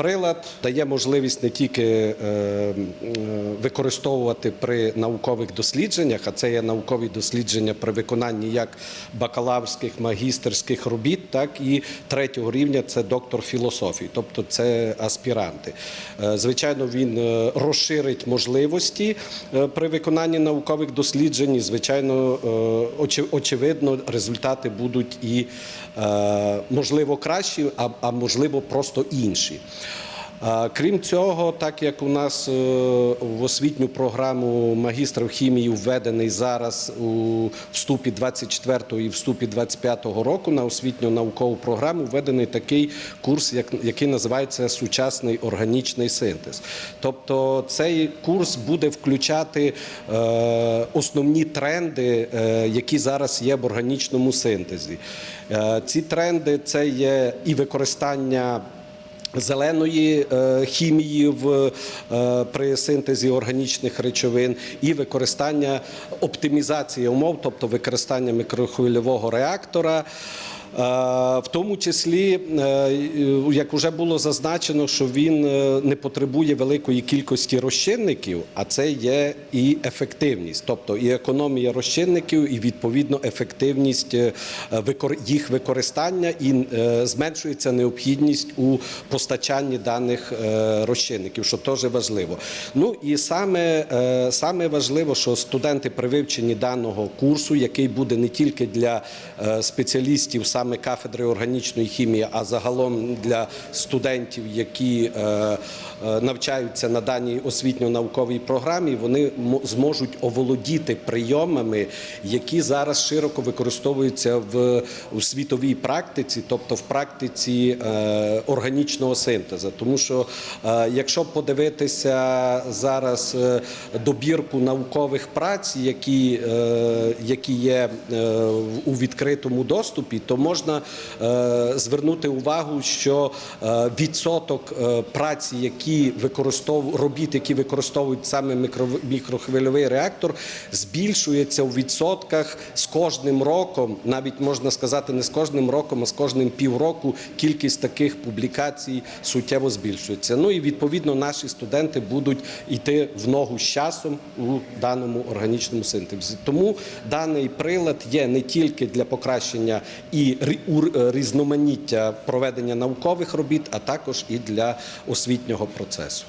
прилад дає можливість не тільки е, е, використовувати при наукових дослідженнях, а це є наукові дослідження при виконанні як бакалаврських, магістерських робіт, так і третього рівня це доктор філософії, тобто це аспіранти. Е, Звичайно, він розширить можливості при виконанні наукових досліджень. Звичайно, очевидно, результати будуть і можливо кращі, а можливо просто інші. Крім цього, так як у нас е, в освітню програму магістрів хімії введений зараз у вступі 24 і вступі 25 року на освітню наукову програму введений такий курс, який називається сучасний органічний синтез. Тобто цей курс буде включати е, основні тренди, е, які зараз є в органічному синтезі. Ці тренди це є і використання зеленої е, хімії в, е, при синтезі органічних речовин і використання оптимізації умов, тобто використання мікрохвильового реактора. Е, В тому числі, е, як вже було зазначено, що він е, не потребує великої кількості розчинників, а це є і ефективність, тобто і економія розчинників, і відповідно ефективність їх використання, і зменшується необхідність у постачанні даних розчинників, що теж важливо. Ну і саме, саме важливо, що студенти при вивченні даного курсу, який буде не тільки для спеціалістів саме кафедри органічної хімії, а загалом для студентів, які е, е, навчаються на даній освітньо-науковій програмі, вони мо- зможуть оволодіти прийомами, які зараз широко використовуються в світовій практиці, тобто в практиці е, органічного синтезу. Тому що якщо подивитися зараз добірку наукових праць, які, які є у відкритому доступі, то можна е, звернути увагу, що е, відсоток е, праці, які використовують робіт, які використовують саме мікро, мікрохвильовий реактор, збільшується у відсотках з кожним роком, навіть можна сказати, не з кожним роком, а з кожним півроку кількість таких публікацій суттєво збільшується. Ну і відповідно наші студенти будуть йти в ногу з часом у даному органічному синтезі. Тому даний прилад є не тільки для покращення і різноманіття проведення наукових робіт, а також і для освітнього процесу.